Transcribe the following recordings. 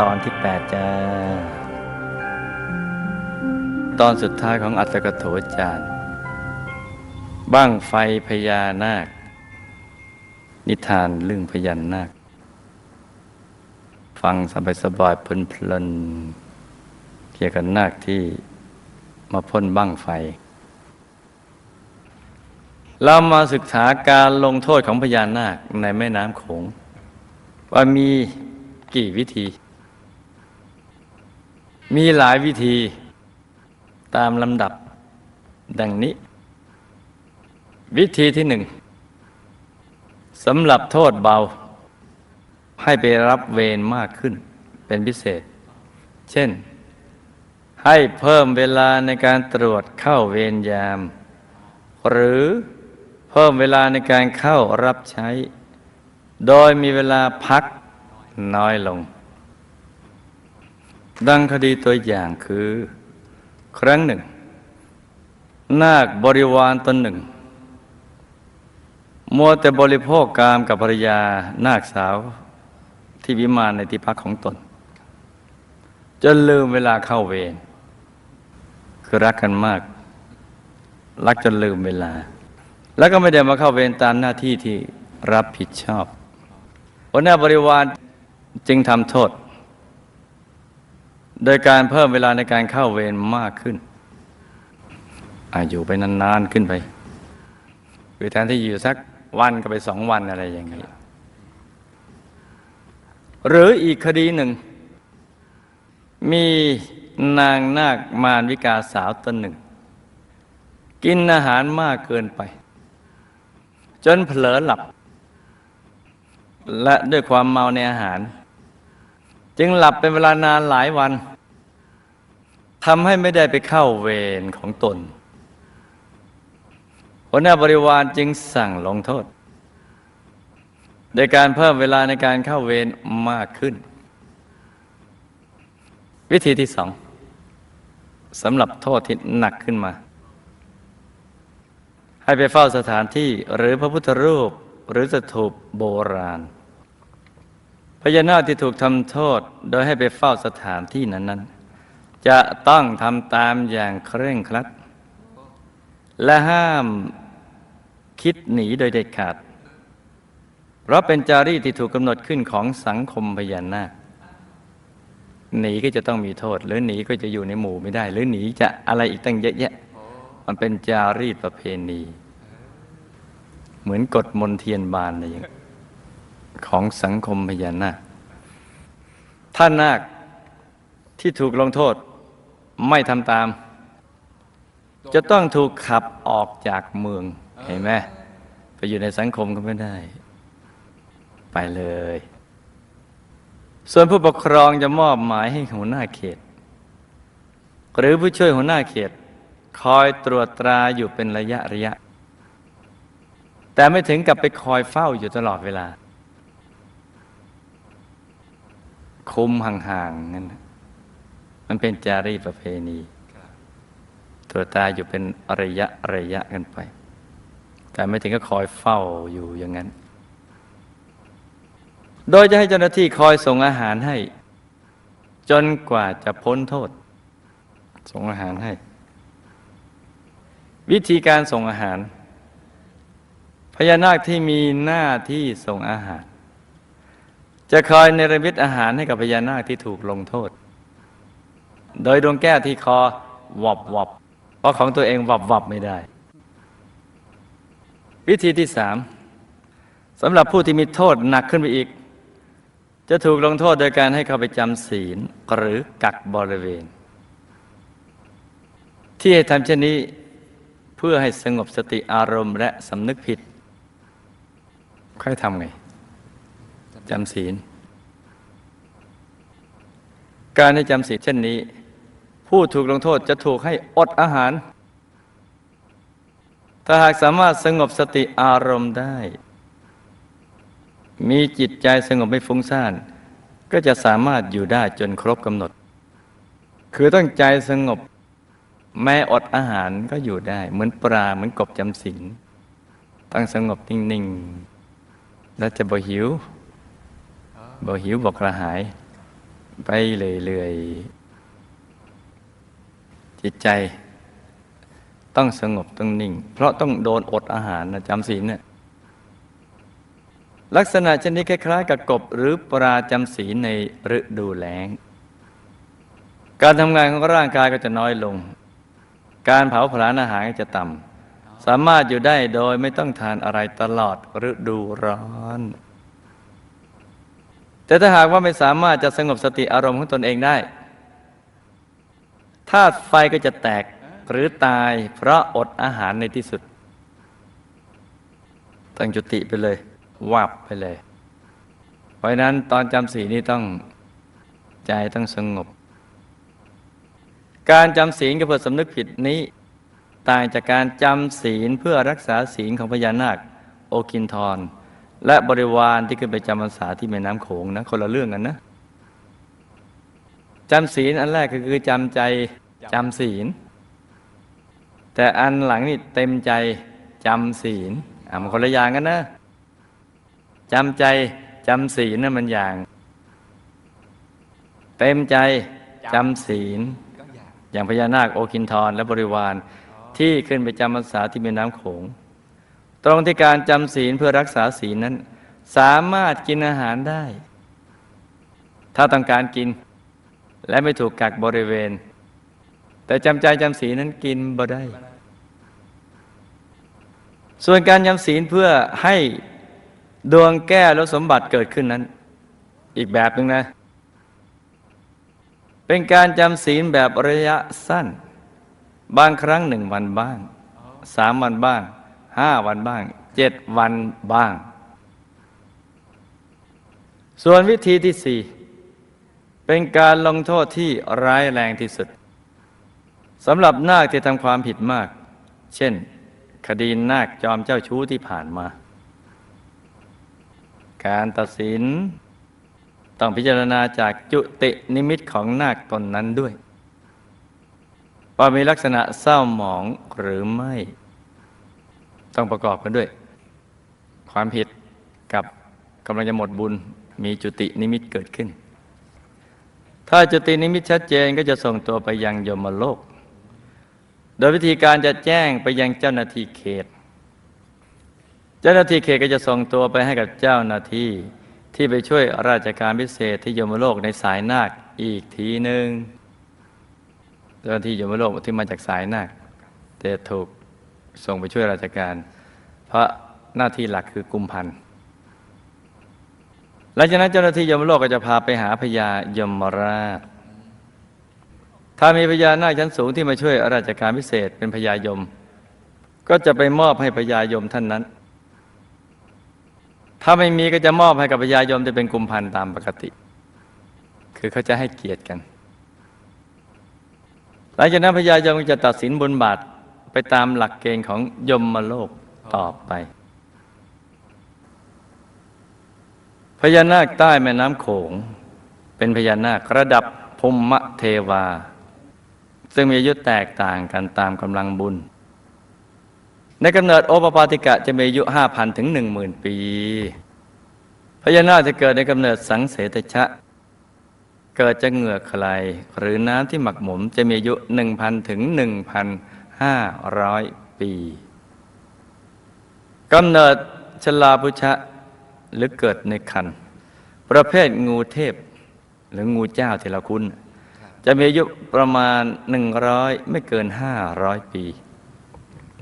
ตอนที่แปดจ้า ตอนสุดท้ายของอัตถกโถจารย์บ้างไฟพญานาค นิทานเรื่องพญานาค ฟังสบายสบายๆเพลินเกี่ยวกับนาคที่มาพ่นบ้างไฟ เรามาศึกษาการลงโทษของพญานาคในแม่น้ำโขงว่ามีกี่วิธี มีหลายวิธีตามลำดับดังนี้ วิธีที่หนึ่งสำหรับโทษเบา ให้ไปรับเวรมากขึ้นเป็นพิเศษ เช่น ให้เพิ่มเวลาในการตรวจเข้าเวรยาม หรือเพิ่มเวลาในการเข้ารับใช้ โดยมีเวลาพักน้อยลง ดังคดีตัวอย่างคือ ครั้งหนึ่ง นาคบริวารตนหนึ่ง มัวแต่บริโภคกามกับภรรยานาคสาวที่วิมานในที่พักของตน จนลืมเวลาเข้าเวรคือรักกันมาก รักจนลืมเวลา แล้วก็ไม่ได้มาเข้าเวรตามหน้าที่ที่รับผิดชอบหัวหน้าบริวารจึงทำโทษ โดยการเพิ่มเวลาในการเข้าเวรมากขึ้น อายู่ไปนานๆขึ้นไปคือแทนที่อยู่สักวันก็ไปสองวันอะไรอย่างนี้ หรืออีกคดีหนึ่ง มีนางนาคมารวิกาสาวตนหนึ่ง กินอาหารมากเกินไป จนเผลอหลับ และด้วยความเมาในอาหาร จึงหลับเป็นเวลานานหลายวันทำให้ไม่ได้ไปเข้าเวรของตนหัวหน้าบริวารจึงสั่งลงโทษ โดยการเพิ่มเวลาในการเข้าเวรมากขึ้น วิธีที่สองสำหรับโทษที่หนักขึ้นมา ให้ไปเฝ้าสถานที่หรือพระพุทธรูปหรือสถูปโบราณ พญานาคที่ถูกทำโทษโดยให้ไปเฝ้าสถานที่นั้น ๆ จะต้องทำตามอย่างเคร่งครัด และห้ามคิดหนีโดยเด็ดขาด เพราะเป็นจารีตที่ถูกกำหนดขึ้นของสังคมพญานาคหนีก็จะต้องมีโทษ หรือหนีก็จะอยู่ในหมู่ไม่ได้ หรือหนีจะอะไรอีกตั้งเยอะแยะ มันเป็นจารีตประเพณี เหมือนกฎมนเทียนบานอะไรอย่างนี้ ของสังคมพญานาคถ้านาคที่ถูกลงโทษไม่ทำตาม จะต้องถูกขับออกจากเมืองเห็นไหมไปอยู่ในสังคมก็ไม่ได้ ไปเลย ส่วนผู้ปกครองจะมอบหมายให้หัวหน้าเขต หรือผู้ช่วยหัวหน้าเขต คอยตรวจตราอยู่เป็นระยะระยะ แต่ไม่ถึงกับไปคอยเฝ้าอยู่ตลอดเวลา คุมห่างๆนั่นมันเป็นจารีประเพณีตรวจตาอยู่เป็นระยะระยะกันไป แต่ไม่ถึงก็คอยเฝ้าอยู่อย่างนั้น โดยจะให้เจ้าหน้าที่คอยส่งอาหารให้ จนกว่าจะพ้นโทษ ส่งอาหารให้ วิธีการส่งอาหารพญานาคที่มีหน้าที่ส่งอาหาร จะคอยเนรมิตอาหารให้กับพญานาคที่ถูกลงโทษ โดยดวงแก้วที่คอวับวับเพราะของตัวเองวับวับไม่ได้ วิธีที่สามสำหรับผู้ที่มีโทษหนักขึ้นไปอีก จะถูกลงโทษโดยการให้เขาไปจำศีลหรือกักบริเวณ ที่ให้ทำเช่นนี้เพื่อให้สงบสติอารมณ์และสำนึกผิด ใค่อยทำไงจำศีล การให้จำศีลเช่นนี้ ผู้ถูกลงโทษจะถูกให้อดอาหาร ถ้าหากสามารถสงบสติอารมณ์ได้ มีจิตใจสงบไม่ฟุ้งซ่าน ก็จะสามารถอยู่ได้จนครบกำหนด คือต้องใจสงบแม้อดอาหารก็อยู่ได้ เหมือนปลาเหมือนกบจำศีลต้องสงบนิ่ง ๆ แล้วจะบ่หิวบ่หิวบ่กระหาย ไปเรื่อยๆจิตใจ ต้องสงบต้องนิ่ง เพราะต้องโดนอดอาหารนะจำศีลเนี่ยลักษณะเช่นนี้คล้ายๆ กับกบหรือปลาจำศีลในฤดูแล้ง การทำงานของร่างกายก็จะน้อยลง การเผาผลาญอาหารก็จะต่ำสามารถอยู่ได้โดยไม่ต้องทานอะไรตลอดฤดูร้อน แต่ถ้าหากว่าไม่สามารถจะสงบสติอารมณ์ของตนเองได้ธาตุไฟก็จะแตกหรือตายเพราะอดอาหารในที่สุด ตั้งจุติไปเลย วับไปเลย เพราะนั้นตอนจำศีลนี่ต้องใจต้องสงบ การจำศีลกับเพื่อสำนึกผิดนี้ ต่างจากการจำศีลเพื่อรักษาศีลของพญานาค โอกินทร และบริวารที่ขึ้นไปจำพรรษาที่แม่น้ำโขงนะคนละเรื่องกันนะจำศีลอันแรกก็คือจำใจจำศีล แต่อันหลังนี่เต็มใจจำศีลอะมันคนละอย่างกันนะจำใจจำศีลนั่นมันอย่าง เต็มใจจำศีล อย่างพญานาคโอคินทรและบริวารที่ขึ้นไปจำพรรษาที่แม่น้ำโขง ตรงที่การจำศีลเพื่อรักษาศีลนั้น สามารถกินอาหารได้ ถ้าต้องการกิน และไม่ถูกกักบริเวณ แต่จำใจจำศีลนั้นกินบ่ได้ ส่วนการจำศีลเพื่อให้ดวงแก้วและสมบัติเกิดขึ้นนั้น อีกแบบหนึ่งนะ เป็นการจำศีลแบบระยะสั้น บางครั้งหนึ่งวันบ้างสามวันบ้าง ห้าวันบ้างเจ็ดวันบ้าง ส่วนวิธีที่สี่เป็นการลงโทษที่ร้ายแรงที่สุดสำหรับนาคที่ทำความผิดมาก เช่น คดีนาคจอมเจ้าชู้ที่ผ่านมา การตัดสินต้องพิจารณาจากจุตินิมิตของนาคตนนั้นด้วย ว่ามีลักษณะเศร้าหมองหรือไม่ ต้องประกอบกันด้วย ความผิดกับกำลังจะหมดบุญมีจุตินิมิตเกิดขึ้น ถ้าจุตินิมิตชัดเจนก็จะส่งตัวไปยังยมโลก โดยวิธีการจะแจ้งไปยังเจ้าหน้าที่เขต เจ้าหน้าที่เขตก็จะส่งตัวไปให้กับเจ้าหน้าที่ที่ไปช่วยราชการพิเศษที่ยมโลกในสายนาคอีกทีหนึ่งเจ้าหน้าที่ยมโลกที่มาจากสายนาคแต่ถูก ส่งไปช่วยราชการ เพราะหน้าที่หลักคือกุมพันธ์หลังจากนั้นเจ้าหน้าที่ยมโลกก็จะพาไปหาพญายมราช ถ้ามีพญานาคชั้นสูงที่มาช่วยราชการพิเศษเป็นพญายม ก็จะไปมอบให้พญายมท่านนั้น ถ้าไม่มีก็จะมอบให้กับพญายมที่เป็นกุมพันธ์ตามปกติ คือเขาจะให้เกียรติกัน หลังจากนั้นพญายมจะตัดสินบุญบาท ไปตามหลักเกณฑ์ของยมโลกต่อไปพญานาคใต้แม่น้ำโขง เป็นพญานาคระดับภูมิเทวา ซึ่งมีอายุแตกต่างกันตามกำลังบุญ ในกำเนิดโอปปาติกะจะมีอายุห้าพันถึงหนึ่งหมื่นปี พญานาคจะเกิดในกำเนิดสังเสตชะ เกิดจากเหงื่อใครหรือน้ำที่หมักหมมจะมีอายุหนึ่งพันถึงหนึ่งพัน ห้าร้อยปีกำเนิดชลาพุชะหรือเกิดในคัน ประเภทงูเทพ หรืองูเจ้าที่เราคุ้น จะมีอายุประมาณหนึ่งร้อยไม่เกินห้าร้อยปี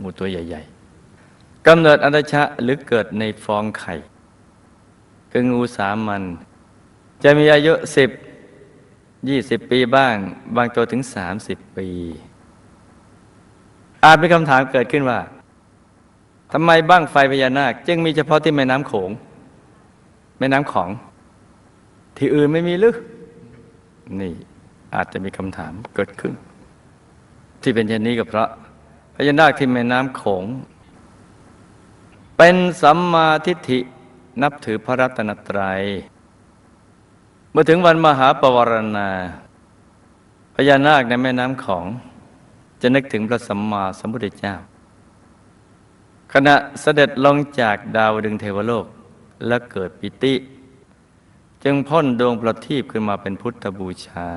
งูตัวใหญ่ๆกำเนิดอันตชะหรือเกิดในฟองไข่คืองูสามัญจะมีอายุสิบยี่สิบปีบ้าง บางตัวถึงสามสิบปี อาจเป็นคำถามเกิดขึ้นว่าทำไมบ้างไฟพญานาค จึงมีเฉพาะที่แม่น้ำโขง แม่น้ำของ ที่อื่นไม่มีหรือนี่อาจจะมีคำถามเกิดขึ้น ที่เป็นเช่นนี้ก็เพราะพญานาคที่แม่น้ำโขง เป็นสัมมาทิฏฐินับถือพระรัตนตรัย เมื่อถึงวันมหาปวารณาพญานาคในแม่น้ำของ จะนึกถึงพระสัมมาสัมพุทธเจ้า ขณะเสด็จลงจากดาวดึงเทวโลกและเกิดปิติ จึงพ่นดวงประทีปขึ้นมาเป็นพุทธบูชา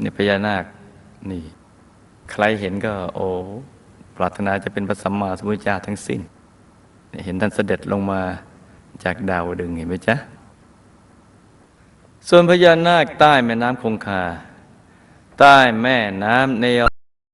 เนี่ยพญานาคนี่ ใครเห็นก็โอ้ปรารถนาจะเป็นพระสัมมาสัมพุทธเจ้าทั้งสิ้นเนี่ยเห็นท่านเสด็จลงมาจากดาวดึงเห็นไหมจ๊ะ ส่วนพญานาคใต้แม่น้ำคงคา ใต้แม่น้ำเน